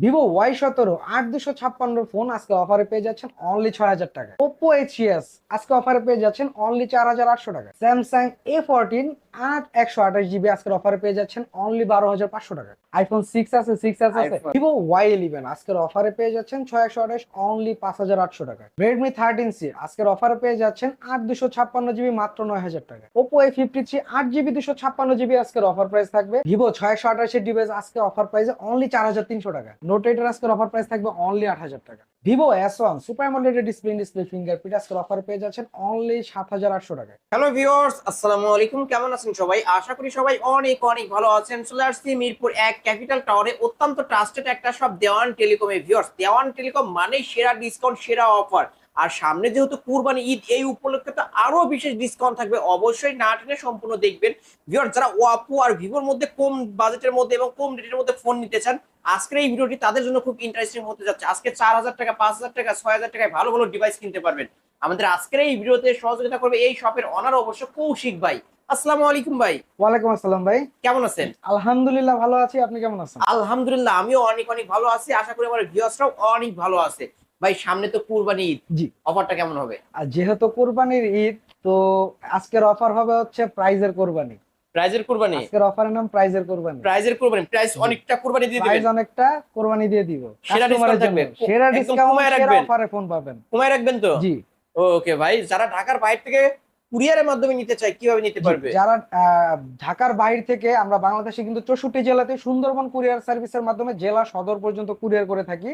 Vivo Y সতেরো, আট দুশো ছাপ্পান্ন ফোন আজকে অফারে পেয়ে যাচ্ছেন অনলি ছয় হাজার টাকা ওপো এইচ আজকে অফারে পেয়ে যাচ্ছেন অনলি চার হাজার আটশো টাকা স্যামসাং এ ফোরটিন আট একশো আঠাশ জিবি আজকের অফারে পেয়ে যাচ্ছেন অনলি বারো হাজার পাঁচশো টাকা। আইফোন সিক্স আছে সিক্স আছে ভিভো ওয়াই ইলেভেন আজকের অফারে পেয়ে যাচ্ছেন ছয় একশো আঠাশ অনলি পাঁচ হাজার আটশো টাকা। রেডমি থার্টিন সি আজকের অফারে পেয়ে যাচ্ছেন আট দুশো ছাপ্পান্ন জিবি মাত্র নয় হাজার টাকা। ওপো এ ফিফটি থ্রি আট জিবি দুশো ছাপ্পান্ন জিবি আজকের অফার প্রাইস থাকবে। ভিভো ছয় একশো আঠাশের ডিভাইস আজকে অফার প্রাইসে অনলি চার হাজার তিনশো টাকা। নোট এইটের আজকের অফার প্রাইস থাকবে অনলি আট হাজার টাকা। ভিভো এস ওয়ান সুপার মডেলের ডিসপ্লে ডিসপ্লে ফিঙ্গারপ্রিন্ট আজকের অফার পেয়ে যাচ্ছেন অনলি সাত হাজার আটশো টাকা। হ্যালো ভিউয়ার্স আসসালামু আলাইকুম। কেমন আছেন সবাই। আশা করি সবাই অনেক অনেক ভালো আছেন। চলে আসছি মিরপুর এক ক্যাপিটাল টাওয়ারে। অত্যন্ত ট্রাস্টেড একটা সব দেওয়ান টেলিকমে ভিউয়ার্স দেওয়ান টেলিকম মানে সেরা ডিসকাউন্ট সেরা অফার আর সামনে যেহেতু কুরবানি ঈদ, এই উপলক্ষে তো আরও বিশেষ ডিসকাউন্ট থাকবে। অবশ্যই না টেনে সম্পূর্ণ দেখবেন। ভিউয়ার্স যারা ওয়াপো আর ভিভোর মধ্যে কম বাজেটের মধ্যে এবং কম রেটের মধ্যে ফোন নিতে চান, আজকের এই ভিডিওটি তাদের জন্য খুব ইন্টারেস্টিং হতে যাচ্ছে। আজকে চার হাজার টাকা, পাঁচ হাজার টাকা, ছয় হাজার টাকায় ভালো ভালো ডিভাইস কিনতে পারবেন। আমাদের আজকের এই ভিডিওতে সহযোগিতা করবে এই শপের অনার অবশ্য কৌশিক ভাই। আসসালামু আলাইকুম ভাই। ওয়ালাইকুম আসসালাম ভাই। কেমন আছেন? আলহামদুলিল্লাহ ভালো আছি আপনি কেমন আছেন? আলহামদুলিল্লাহ আমিও অনেক অনেক ভালো আছি। আশা করি আমার ভিউয়ার্সরাও অনেক ভালো আছে। ভাই সামনে তো কুরবানি ঈদ। জি। অফারটা কেমন হবে? আর যেহেতু কোরবানির ঈদ তো আজকের অফার হবে হচ্ছে প্রাইজের কোরবানি। প্রাইজের কুরবানি? আজকের অফারের নাম প্রাইজের কোরবানি। প্রাইজের কুরবানি। প্রাইস অনেকটা কুরবানি দিয়ে প্রাইস অনেকটা কোরবানি দিয়ে দিব। সেরা কাস্টমারের থাকবে। সেরা ডিসকাউন্ট কমায় রাখবেন। অফারে ফোন পাবেন। কমায় রাখবেন তো? জি। ওকে ভাই যারা ঢাকার বাইরে থেকে কুরিয়ারের মাধ্যমে নিতে চাই কীভাবে নিতে পারবে? যারা ঢাকার বাইরে থেকে আমরা বাংলাদেশে কিন্তু চৌষট্টি জেলাতে সুন্দরবন কুরিয়ার সার্ভিসের মাধ্যমে জেলা সদর পর্যন্ত কুরিয়ার করে থাকি।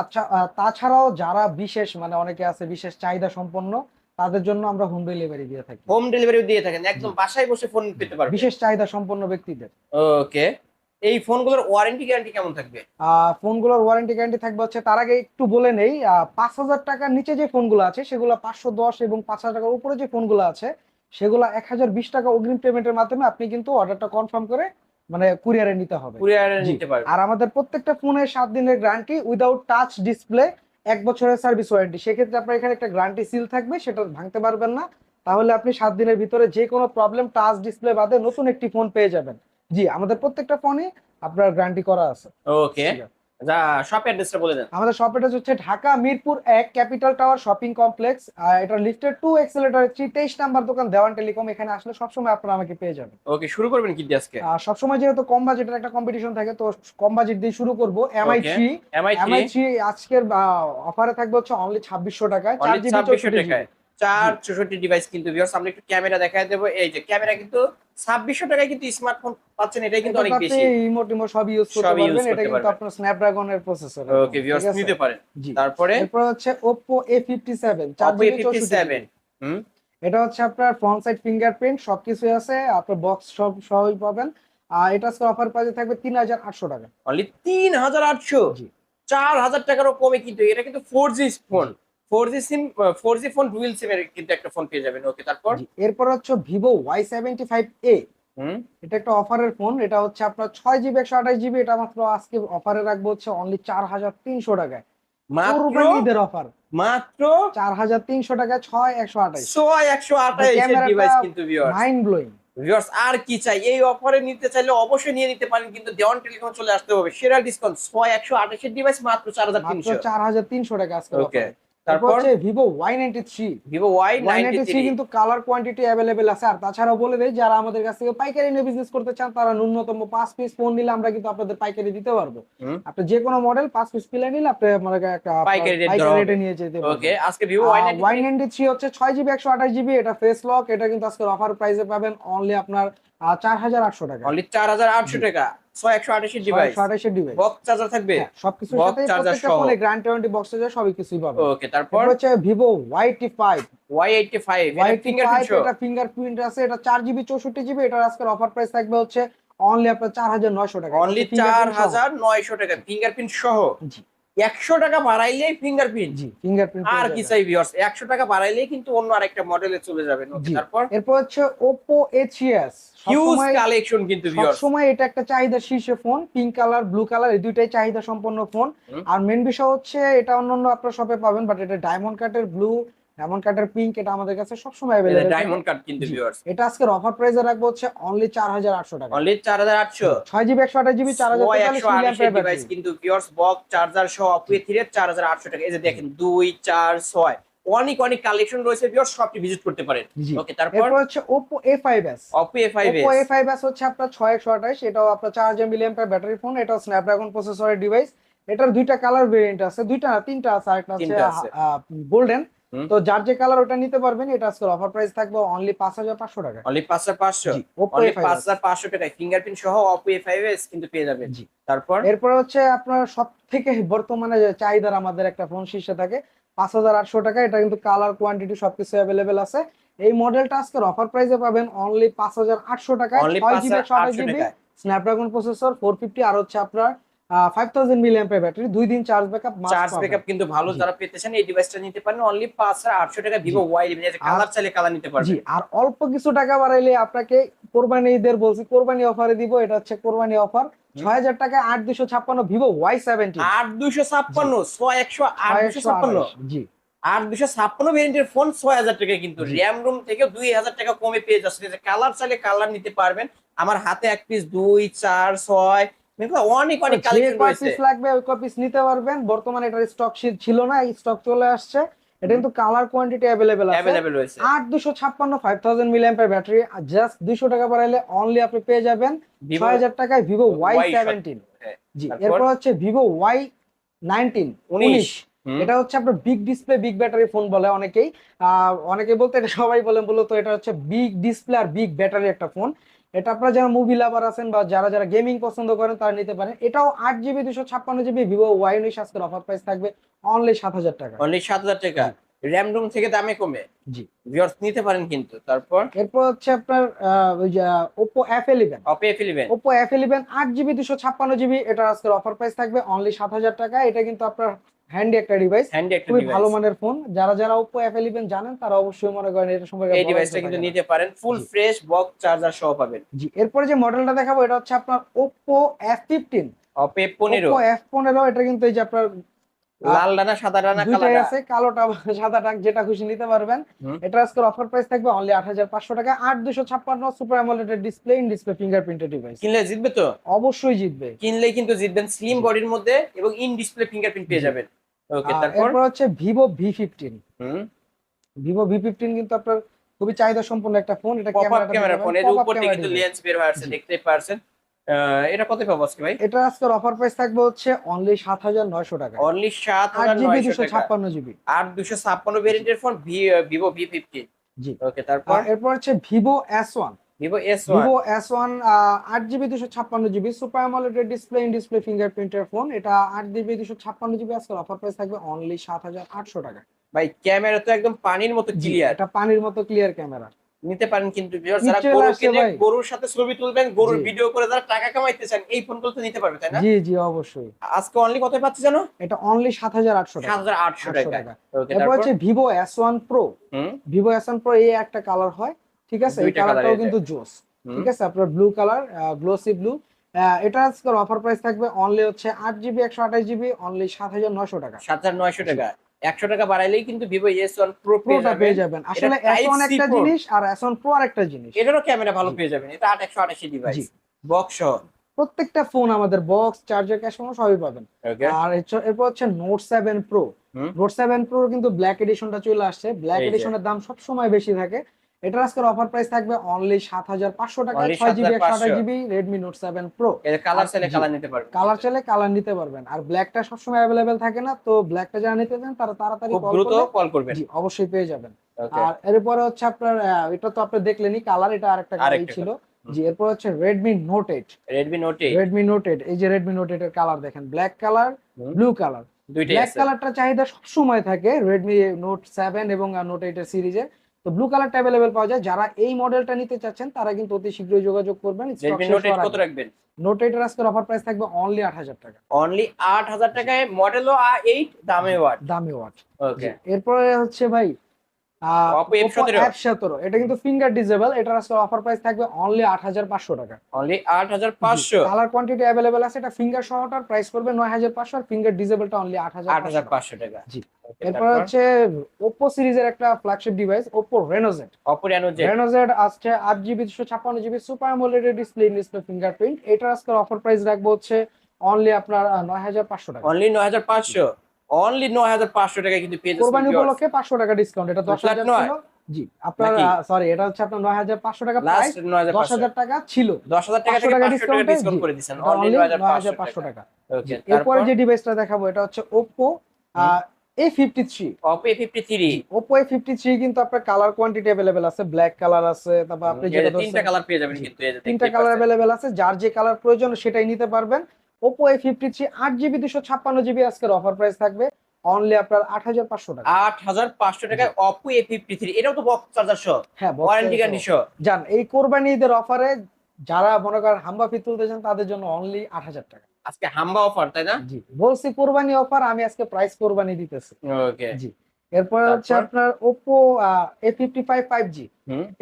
আচ্ছা তাছাড়াও যারা বিশেষ মানে অনেকে আছে বিশেষ চাহিদা সম্পন্ন তাদের জন্য আমরা হোম ডেলিভারি দিয়ে থাকি। হোম ডেলিভারি দিয়ে থাকেন একদম বাসায় বসে ফোন পেতে পারবে। বিশেষ চাহিদা সম্পন্ন ব্যক্তিদের। ওকে এই ফোনগুলোর ওয়ারেন্টি গ্যারান্টি কেমন থাকবে? ফোনগুলোর ওয়ারেন্টি গ্যারান্টি থাকবে হচ্ছে তার আগে একটু বলে নেই পাঁচ হাজার টাকার নিচে যে ফোনগুলো আছে সেগুলো পাঁচশো দশ এবং পাঁচ হাজার টাকার উপরে যে ফোনগুলো আছে সেগুলো এক হাজার বিশ টাকা অগ্রিম পেমেন্টের মাধ্যমে আপনি কিন্তু অর্ডারটা কনফার্ম করে মানে কুরিয়ারে নিতে হবে। কুরিয়ারে নিতে পারবে আর আমাদের প্রত্যেকটা ফোনের সাত দিনের গ্যারান্টি উইদাউট টাচ ডিসপ্লে এক বছরের সার্ভিস ওয়ারেন্টি সেক্ষেত্রে আপনার এখানে একটা গ্যারান্টি সিল থাকবে সেটা ভাঙতে পারবেন না। তাহলে আপনি সাত দিনের ভিতরে যে কোনো প্রবলেম টাচ ডিসপ্লে বাদে নতুন একটি ফোন পেয়ে যাবেন। জি আমাদের প্রত্যেকটা ফোনে আপনার গ্যারান্টি করা আছে। ওকে যা শপ অ্যাড্রেসটা বলে দেন। আমাদের শপ অ্যাড্রেস হচ্ছে ঢাকা মিরপুর এক ক্যাপিটাল টাওয়ার শপিং কমপ্লেক্স এটা লিফটের টু এক্সেলেটর থ্রি তেইশ নাম্বার দোকান দেওয়ান টেলিকম এখানে আসলে সবসময় আপনারা আমাকে পেয়ে যাবেন। ওকে শুরু করবেন কি দিয়ে আজকে? আর সবসময় যেহেতু কম বাজেটের একটা কম্পিটিশন থাকে তো কম বাজেট দিয়ে শুরু করব। এমআই. থ্রি এমআই থ্রি আজকের অফারে থাকবে হচ্ছে অনলি ছাব্বিশশো টাকায়। চার জিবি টাকায়। চার চৌষট্টি ডিভাইস কিন্তু ভিউয়ার্স আমরা একটু ক্যামেরা দেখায় দেবো। এই যে ক্যামেরা কিন্তু ছাব্বিশশো টাকায় কিন্তু স্মার্টফোন পাচ্ছেন এটাই কিন্তু অনেক বেশি। ইমো সব ইউজ করতে পারবেন। এটা কিন্তু। আপনার স্ন্যাপড্রাগনের প্রসেসর ওকে ভিউয়ার্স নিতে পারেন। তারপরে? এরপর হচ্ছে Oppo A57 চার Oppo জিবি A57 হুম? এটা হচ্ছে আপনার ফ্রন্ট সাইড ফিঙ্গারপ্রিন্ট সবকিছুই আছে আপনার বক্স সব সবই পাবেন। আর এটা অফার প্রাইসে থাকবে তিন হাজার আটশো টাকা। অনলি তিন হাজার আটশো? জি। চার হাজার টাকারও কমে কিন্তু এটা কিন্তু four G phone sim phone dual সিমের কিন্তু একটা ফোন পেয়ে যাবেন। ওকে তারপর? এরপর হচ্ছে এটা একটা অফারের ফোন এটা হচ্ছে আপনার ছয় জিবি একশো আঠাশ জিবি এটা মাত্র আজকে অফারে রাখব হচ্ছে অনলি চার হাজার তিনশো টাকায়। মাত্র? ঈদের অফার। টাকায় ডিভাইস কিন্তু ভিউয়ার্স মাইন্ড ভিউয়ার্স আর কি চাই? এই অফারে নিতে চাইলে অবশ্যই নিয়ে নিতে পারেন কিন্তু দেওয়ান টেলিকম চলে আসতে হবে। সেরা ডিসকাউন্ট ছয় একশো আঠাশের ডিভাইস মাত্র চার হাজার মাত্র তিনশো। চার হাজার তিনশো টাকা আজকে ওকে। তারপর? হচ্ছে Vivo Y ninety three Vivo Y Y ninety ninety three কিন্তু কালার কোয়ান্টিটি অ্যাভেলেবেল আছে। আর তাছাড়াও বলে দেয় যারা আমাদের কাছ থেকে পাইকারি নিয়ে বিজনেস করতে চান তারা ন্যূনতম পাঁচ পিস ফোন নিলে আমরা কিন্তু আপনাদের পাইকারি দিতে পারব। আপনি যে কোনো মডেল পাঁচ পিস পিলে নিলে আপনি একটা পাইকারি। রেটে নিয়ে যেতে ওকে আজকে Vivo Y Y ninety three হচ্ছে ছয় জিবি একশো আঠাশ জিবি এটা ফেস লক এটা কিন্তু আজকে অফার প্রাইসে পাবেন অনলি আপনার চার হাজার আটশো টাকা। অনলি চার হাজার আটশো টাকা। ছয় একশো আঠাশের ডিভাইস একশো আঠাশের ডিভাইস বক্স চার্জার থাকবে? সবকিছুর সাথে প্রত্যেকটা ফোনে গ্র্যান্ড ওয়ারেন্টি বক্স আছে সবই কিছুই পাবেন ওকে তারপর? তারপর হচ্ছে Vivo Y T five Y eighty T fingerprint এটা ফিঙ্গারপ্রিন্ট আছে এটা চার জিবি চৌষট্টি জিবি এটার আজকের অফার প্রাইস থাকবে হচ্ছে অনলি আপনার চার হাজার নয়শো টাকা। অনলি এটা চার fingerprint সহ। হাজার নয়শো টাকা ফিঙ্গারপ্রিন্ট সহ? জি। একশো টাকা বাড়াইলেই ফিঙ্গারপ্রিন্ট জি ফিঙ্গারপ্রিন্ট আর কি চাই ভিউয়ার্স একশো টাকা বাড়াইলেই কিন্তু অন্য আরেকটা মডেলে চলে যাবে। তারপর? এরপর হচ্ছে ওপো হিউজ কালেকশন কিন্তু ভিউয়ার্স সবসময় এটা একটা চাহিদা শীর্ষে phone pink colour blue colour এই দুইটাই চাহিদা সম্পন্ন ফোন আর মেন বিষয় হচ্ছে এটা অন্যান্য আপনার শপে পাবেন বাট এটা ডায়মন্ড কাটের ব্লু ডায়মন্ড কার্ডের পিঙ্ক এটা আমাদের কাছে সবসময় অ্যাভেলেবেল ডায়মন্ড কার্ড কিন্তু ভিউয়ার্স এটা আজকের অফার প্রাইসে রাখব হচ্ছে অনলি চার হাজার আটশো টাকা। অনলি চার হাজার আটশো? ছয় জিবি একশো আঠাশ জিবি চার হাজার তেতাল্লিশ মিলিয়ান ডিভাইস কিন্তু ভিউয়ার্স বক্স চার্জার সহ অপুয়ে থ্রি চার হাজার আটশো টাকা। এই যে দেখেন দুই চার ছয়। অনেক অনেক কালেকশন রয়েছে ভিউয়ার্স সবটি ভিজিট করতে পারেন। ওকে তারপর? হচ্ছে A five Oppo A five S হচ্ছে আপনার ছয় একশো আঠাশ। এটাও আপনার চার হাজার মিলিয়ান ব্যাটারি ফোন এটাও স্ন্যাপড্রাগন প্রসেসরের ডিভাইস এটার দুইটা কালার ভেরিয়েন্ট আছে। দুইটা না তিনটা আছে আরেকটা আছে গোল্ডেন। তো যার যে কালার ওটা নিতে পারবেন এটা আজকে অফার প্রাইস থাকবে অনলি পাঁচ হাজার পাঁচশো টাকা অনলি পাঁচ হাজার পাঁচশো? জি ওপো অনলি এ ফাইভ পাঁচ হাজার পাঁচশো টাকায়। ফিঙ্গারপ্রিন্ট সহ ফাইভ এস কিন্তু পেয়ে যাবেন। জি। তারপর? এরপর হচ্ছে আপনার সব থেকে বর্তমানে চাহিদার আমাদের একটা ফোন শীর্ষে থাকে পাঁচ হাজার আটশো টাকা। এটা কিন্তু কালার কোয়ান্টিটি সবকিছু অ্যাভেলেবেল আছে। এই মডেলটা আজকের অফার প্রাইসে পাবেন অনলি পাঁচ হাজার আটশো টাকায়। অনলি ছয় পাঁচ জিবি হাজার একশো আঠাশ আটশো জিবি টাকায়। স্ন্যাপড্রাগন প্রসেসর ফোর ফিফটি আর হচ্ছে আপনার ফাইভ থাউজেন্ড ব্যাটারি দুই দিন চার্জ ব্যাকআপ চার্জ ব্যাকআপ কিন্তু ভালো যারা পেতে চান এই ডিভাইসটা নিতে পারেন অনলি পাঁচ হাজার আটশো টাকা ভিভো কালার চাইলে কালার নিতে জি আর অল্প কিছু টাকা বাড়াইলে আপনাকে কোরবানি ঈদের বলছি কোরবানি অফারে দিব এটা হচ্ছে কোরবানি অফার ছয় হাজার টাকায় আট দুশো ছাপ্পান্ন জি। আর দুশো ভেরিয়েন্টের ফোন ছয় হাজার টাকা কিন্তু র্যাম রুম থেকে দুই হাজার টাকা কমে পেয়ে যাচ্ছে কালার চাইলে কালার নিতে পারবেন। আমার হাতে এক পিস দুই চার ছয় অনেক অনেক কালেকশন কয় রয়েছে। পিস লাগবে ওই কয় নিতে পারবেন। বর্তমানে এটার স্টক ছিল না স্টক চলে আসছে। এটা কিন্তু কালার কোয়ান্টিটি আছে। রয়েছে। ব্যাটারি জাস্ট টাকা বাড়াইলে অনলি আপনি পেয়ে যাবেন টাকায় জি এরপর হচ্ছে এটা হচ্ছে আপনার big display big battery phone বলে অনেকেই। আহ, অনেকে বলতে এটা সবাই বলেন মূলত এটা হচ্ছে বিগ ডিসপ্লে আর বিগ ব্যাটারি একটা ফোন এটা আপনারা যারা মুভি লাভার আছেন বা যারা যারা গেমিং পছন্দ করেন তারা নিতে পারেন। এটাও আট জিবি দুশো ছাপ্পান্ন জিবি ভিভো ওয়াই উনিশ আজকের অফার প্রাইস থাকবে অনলি সাত হাজার টাকা। অনলি সাত হাজার টাকা। র্যাম রুম থেকে দামে কমে। জি। ভিউয়ার্স নিতে পারেন কিন্তু। তারপর? এরপর হচ্ছে আপনার ওপো এফ ইলেভেন আট জিবি দুশো ছাপ্পান্ন জিবি এটা আজকের অফার প্রাইস থাকবে অনলি সাত হাজার টাকা। এটা কিন্তু আপনার হ্যান্ডি একটা ডিভাইস হ্যান্ডি একটা খুবই ভালো মানের ফোন যারা যারা ওপো এফ ইলেভেন জানেন তারা অবশ্যই মনে করেন এটা সম্পর্কে এই ডিভাইসটা কিন্তু নিতে পারেন ফুল ফ্রেশ বক্স চার্জার সহ পাবেন। জি এরপরে যে মডেলটা দেখাবো এটা হচ্ছে আপনার ওপো এফ ফিফটিন অপে পনেরো। ওপো এফ পনেরো এটা কিন্তু এই যে আপনার লাল ডানা সাদা ডানা দুইটাই আছে কালোটা সাদাটা যেটা খুশি নিতে পারবেন। এটা আজকের অফার প্রাইস থাকবে অনলি আট হাজার পাঁচশো টাকা super AMOLED display in display fingerprinted device কিনলে জিতবে তো? অবশ্যই জিতবে। কিনলেই কিন্তু জিতবেন স্লিম বডির মধ্যে এবং ইন ডিসপ্লে ফিঙ্গারপ্রিন্ট পেয়ে যাবেন। ওকে তারপর? হচ্ছে ভিভো ভি ফিফটিন হুম। ভিভো ভি ফিফটিন কিন্তু আপনার খুবই চাহিদা সম্পন্ন একটা ফোন এটা ক্যামেরা ফোন এর উপর থেকে কিন্তু লেন্স বের হয়ে আসছে জি। দেখতে পারছেন। এটা কত পাবো আজকে ভাই? এটা আজকের অফার প্রাইস থাকবে হচ্ছে অনলি সাত হাজার নয়শো টাকা। অনলি সাত আট হাজার জিবি নয়শো দুশো টাকা। ছাপ্পান্ন জিবি দুশো ছাপ্পান্ন ভেরিয়েন্টের ফোন ভিভো ভি ফিফটিন জি। ওকে তারপর? এরপর হচ্ছে Vivo S one Vivo S one Vivo S one আট GB super AMOLED display in display ফিঙ্গারপ্রিন্টের phone এটা আট জিবি আজকের অফার প্রাইস থাকবে অনলি সাত হাজার আটশো টাকা। ভাই ক্যামেরা তো একদম পানির মতো ক্লিয়ার এটা পানির মতো ক্লিয়ার ক্যামেরা নিতে পারেন কিন্তু viewers, যারা গরু কিনে গরুর সাথে ছবি তুলবেন গরুর ভিডিও করে যারা টাকা কামাইতে চান এই ফোনগুলো তো নিতে পারবে তাই না? জি জি অবশ্যই। আজকে অনলি কত পাচ্ছি জানো? এটা অনলি সাত হাজার আটশো সাত টাকা আটশো টাকা। এরপর হচ্ছে Vivo S one pro Vivo S one pro এই একটা কালার হয় ঠিক আছে? এই কালারটাও কিন্তু জোস ঠিক আছে? আপনার ব্লু কালার গ্লোসি ব্লু এটা আজকের অফার প্রাইস থাকবে অনলি হচ্ছে আট জিবি একশো আঠাশ জিবি অনলি সাত হাজার নশো টাকা। সাত হাজার নয়শো টাকা। একশো টাকা বাড়াইলেই কিন্তু প্রোটা পেয়ে যাবেন। আসলে একটা জিনিস আর জিনিস। এটারও ক্যামেরা ভালো পেয়ে যাবেন। এটা আট একশো আটাশি ডিভাইস বক্স প্রত্যেকটা ফোন আমাদের বক্স চার্জার ক্যাশ সবই পাবেন। আর এরপর হচ্ছে Note seven pro Note seven pro কিন্তু ব্ল্যাক এডিশনটা চলে আসছে। ব্ল্যাক। এডিশনের দাম সবসময় বেশি থাকে। এটার আজকের অফার প্রাইস থাকবে অনলি সাত হাজার পাঁচশো টাকা Only ছয় জিবি একশো GB Redmi Note seven pro এটা কালার চাইলে কালার নিতে পারবেন। কালার চাইলে কালার নিতে পারবেন। আর ব্ল্যাকটা সবসময় অ্যাভেলেবেল থাকে না তো ব্ল্যাকটা যারা নিতে চান তারা তাড়াতাড়ি কল দ্রুত কল করবেন। জি অবশ্যই পেয়ে যাবেন। আর এরপরে হচ্ছে আপনার এটা তো আপনি দেখলেনই কালার এটা আরেকটা কালার ছিল। জি এরপর হচ্ছে Redmi Note eight Redmi Note eight Redmi Note eight এই যে রেডমি নোট এইট এর কালার দেখেন black colour blue colour black কালারটা চাহিদা সবসময় থাকে রেডমি নোট সেভেন এবং নোট এইট এর সিরিজে তো ব্লু কালারটা অ্যাভেলেবেল পাওয়া যায়। যারা এই মডেলটা নিতে চাচ্ছেন তারা কিন্তু অতি শীঘ্রই যোগাযোগ করবেন। কত রাখবেন? নোট এইট এর আজকের অফার প্রাইস থাকবে অনলি আট হাজার টাকা। অনলি আট হাজার টাকায় মডেলও এইট দামে ওয়াট দামি ওয়াট ওকে এরপরে হচ্ছে ভাই এটা কিন্তু ফিঙ্গার ডিজেবল এটার আজকে অফার প্রাইস থাকবে অনলি আট হাজার পাঁচশো টাকা। অনলি আট হাজার পাঁচশো। কালার কোয়ান্টিটি অ্যাভেলেবেল আছে এটা ফিঙ্গার সহটার প্রাইস করবে নয় হাজার পাঁচশো আর ফিঙ্গার ডিজেবলটা অনলি আট হাজার আট হাজার পাঁচশো টাকা। জি। এরপর হচ্ছে ওপো সিরিজের একটা flagship device Oppo Reno Z Reno Z আসছে আট জিবি দুশো ছাপ্পান্ন GB super AMOLED display display fingerprint এটার আজকে অফার প্রাইস রাখব হচ্ছে অনলি আপনার নয় হাজার পাঁচশো টাকা। অনলি নয় হাজার পাঁচশো। অনলি নয় হাজার পাঁচশো টাকা কিন্তু পেয়ে কোরবানি উপলক্ষে পাঁচশো টাকা ডিসকাউন্ট এটা দশ Flat হাজার নয়? ছিল। জি আপনার সরি এটা হচ্ছে আপনার নয় হাজার পাঁচশো টাকা প্রাইস লাস্ট নয় হাজার দশ পাঁচশো হাজার টাকা ছিল। দশ হাজার টাকা থেকে টাকা পাঁচশো টাকা ডিসকাউন্ট করে অনলি only নয় হাজার 9500 টাকা। ওকে এরপরে যে ডিভাইসটা দেখাবো এটা হচ্ছে Oppo A fifty three Oppo A53 three Oppo fifty three কিন্তু আপনার কালার কোয়ান্টিটি অ্যাভেলেবেল আছে ব্ল্যাক কালার আছে তারপর আপনি যেটা তিনটা কালার পেয়ে যাবেন কিন্তু তিনটা কালার। অ্যাভেলেবেল আছে যার যে কালার প্রয়োজন সেটাই নিতে পারবেন। ওপো এ ফিফটি থ্রি আট জিবি দুশো ছাপ্পান্ন জিবি আজকের অফার প্রাইস থাকবে। অনলি আপনার আট হাজার পাঁচশো টাকা। আট হাজার পাঁচশো টাকায় Oppo A53 এটাও তো বক্স চার্জার সহ হ্যাঁ ওয়ারেন্টি গ্যারান্টি সহ। এই কোরবানি ঈদের অফারে যারা মনে করেন হাম্বা ফি তুলতে চান তাদের জন্য অনলি আট হাজার টাকা। আজকে হাম্বা অফার তাই না? জি বলছি কোরবানি অফার আমি আজকে প্রাইস কোরবানি দিতেছি। ওকে জি। এরপর হচ্ছে আপনার Oppo A fifty five five G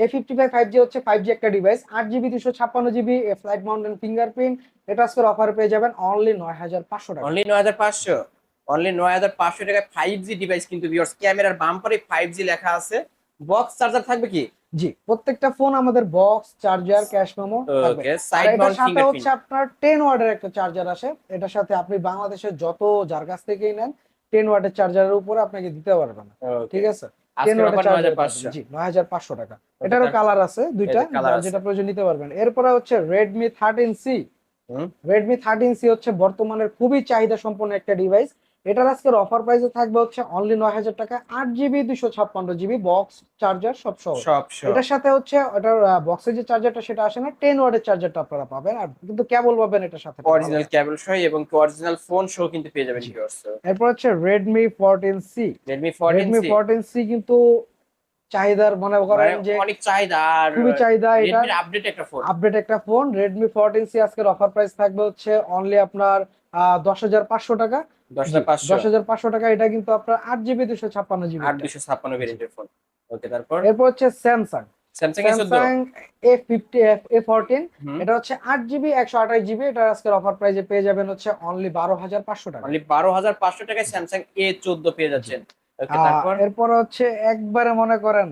A fifty five five G হচ্ছে ফাইভ জি একটা ডিভাইস আট জিবি দুশো ছাপ্পান্ন জিবি ফ্লাইট মাউন্টেন ফিঙ্গারপ্রিন্ট এটা আজকের অফার পেয়ে যাবেন অনলি নয় হাজার পাঁচশো টাকা। অনলি নয় হাজার পাঁচশো। অনলি নয় হাজার পাঁচশো টাকায় ফাইভ জি ডিভাইস কিন্তু ভিউয়ার্স ক্যামেরার বাম্পারে ফাইভ জি লেখা আছে। বক্স চার্জার থাকবে কি? জি প্রত্যেকটা ফোন আমাদের বক্স চার্জার ক্যাশ মেমো থাকবে। সাইড এটার মাউন্ট সাথে হচ্ছে আপনার টেন ওয়ার্ডের একটা চার্জার আসে। এটার সাথে আপনি বাংলাদেশের যত যার কাছ থেকেই নেন টেন ওয়াটের চার্জারের উপরে আপনাকে দিতে পারবে না। ঠিক আছে? টাকা। এটারও কালার আছে দুইটা। যেটা প্রয়োজন নিতে পারবেন। এরপরে হচ্ছে Redmi thirteen C Redmi thirteen C হচ্ছে বর্তমানের খুবই চাহিদা সম্পন্ন একটা ডিভাইস এটার আজকের অফার প্রাইসে থাকবে হচ্ছে অনলি নয় হাজার টাকা আট জিবি দুশো ছাপ্পান্ন জিবি বক্স চার্জার সব সহ। এটার সাথে হচ্ছে ওটার বক্সের যে চার্জারটা সেটা আসে না টেন ওয়াটের চার্জারটা আপনারা পাবেন। আর কিন্তু কেবল পাবেন এটার সাথে। অরিজিনাল কেবল সহ এবং অরিজিনাল ফোন সহ কিন্তু পেয়ে যাবেন। এরপর হচ্ছে Redmi fourteen C Redmi fourteen C কিন্তু চাহিদার মনে করেন যে অনেক চাহিদা আর খুবই চাহিদা এটা। আপডেট একটা ফোন আপডেট একটা ফোন ফোরটিন সি আজকের অফার প্রাইস থাকবে হচ্ছে অনলি আপনার দশ হাজার পাঁচশো টাকা। দশ হাজার পাঁচশো। টাকা এটা কিন্তু আপনার আট জিবি দুশো ছাপ্পান্ন জিবি আট দুশো ছাপ্পান্ন ভেরিয়েন্টের ফোন ওকে তারপর? এরপর হচ্ছে Samsung Samsung A fifty A fourteen এটা হচ্ছে আট জিবি একশো আঠাশ জিবি। এটা আজকের অফার প্রাইসে পেয়ে যাবেন হচ্ছে অনলি বারো হাজার পাঁচশো টাকা। অনলি বারো হাজার পাঁচশো টাকায় স্যামসাং এ চোদ্দ পেয়ে যাচ্ছেন। এরপর হচ্ছে একবারে মনে করেন।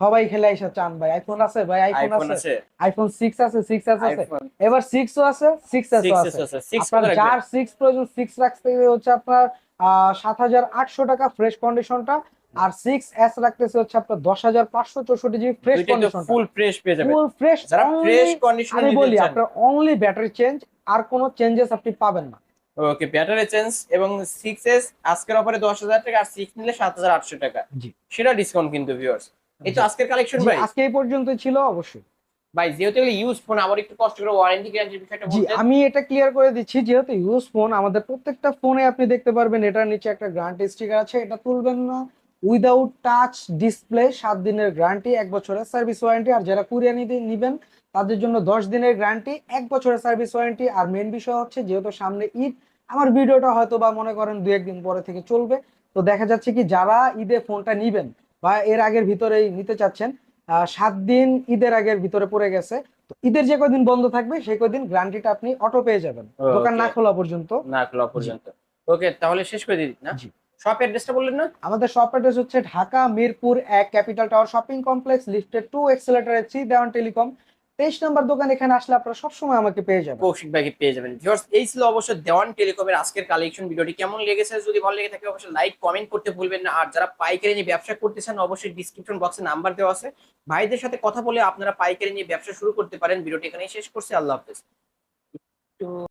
সবাই খেলে এসে চান ভাই। আইফোন আছে ভাই আইফোন আছে। আইফোন সিক্স আছে সিক্স আছে। আছে আইফোন এবার সিক্সও আছে সিক্স আছে। সিক্স আছে আপনার যার সিক্স প্রয়োজন সিক্স রাখতে হচ্ছে আপনার সাত হাজার আটশো টাকা ফ্রেশ কন্ডিশনটা আর সিক্স এস রাখতেছে হচ্ছে আপনার দশ হাজার পাঁচশো চৌষট্টি GB fresh condition full fresh পেয়ে যাবেন। ফুল ফ্রেশ যারা ফ্রেশ কন্ডিশন আমি বলি আপনার অনলি ব্যাটারি চেঞ্জ আর কোনো চেঞ্জেস আপনি পাবেন না। ওকে ব্যাটারি চেঞ্জ এবং সিক্স এস আজকের অফারে দশ হাজার টাকা আর সিক্স নিলে সাত হাজার আটশো টাকা। জি। সেটা ডিসকাউন্ট কিন্তু ভিউয়ার্স এই তো আজকের কালেকশন ভাই। আজকে এই পর্যন্ত ছিল অবশ্যই। ভাই যেহেতু এগুলো ইউজ ফোন আমার একটু কষ্ট করে ওয়ারেন্টি গ্যারান্টির বিষয়টা বলতে আমি এটা ক্লিয়ার করে দিচ্ছি যেহেতু ইউজ ফোন আমাদের প্রত্যেকটা ফোনে আপনি দেখতে পারবেন এটার নিচে একটা গ্যারান্টি স্টিকার আছে এটা তুলবেন না। উইদাউট টাচ ডিসপ্লে সাত দিনের গ্যারান্টি এক বছরের সার্ভিস ওয়ারেন্টি আর যারা কুরিয়ার নিতে নিবেন তাদের জন্য দশ দিনের গ্যারান্টি এক বছরের সার্ভিস ওয়ারেন্টি আর মেন বিষয় হচ্ছে যেহেতু সামনে ঈদ আমার ভিডিওটা হয়তো বা মনে করেন দু একদিন পরে থেকে চলবে। তো দেখা যাচ্ছে কি যারা ঈদে ফোনটা নিবেন বা এর আগের ভিতরেই নিতে চাচ্ছেন সাত দিন ঈদের আগের ভিতরে পড়ে গেছে। তো ঈদের যে কদিন বন্ধ থাকবে সেই কদিন গ্যারান্টিটা আপনি অটো পেয়ে যাবেন। দোকান না খোলা পর্যন্ত। না খোলা পর্যন্ত। ওকে তাহলে শেষ করে দিই না। শপ অ্যাড্রেসটা বললেন না? আমাদের শপ অ্যাড্রেস হচ্ছে ঢাকা মিরপুর এক capital tower shopping complex lifted to escalator three Dewan telecom তেইশ নম্বর দোকান এখানে আসলে আপনারা সবসময় আমাকে পেয়ে যাবেন। কৌশিক ভাইকে পেয়ে যাবেন। ভিউয়ার্স এই ছিল অবশ্যই দেওয়ান টেলিকমের আজকের কালেকশন ভিডিওটি কেমন লেগেছে যদি ভালো লেগে থাকে অবশ্যই লাইক কমেন্ট করতে ভুলবেন না। আর যারা পাইকারি নিয়ে ব্যবসা করতে চান অবশ্যই ডিসক্রিপশন বক্সে নাম্বার দেওয়া আছে। ভাইদের সাথে কথা বলে আপনারা পাইকারি নিয়ে ব্যবসা শুরু করতে পারেন। ভিডিওটি এখানেই শেষ করছি। আল্লাহ হাফেজ।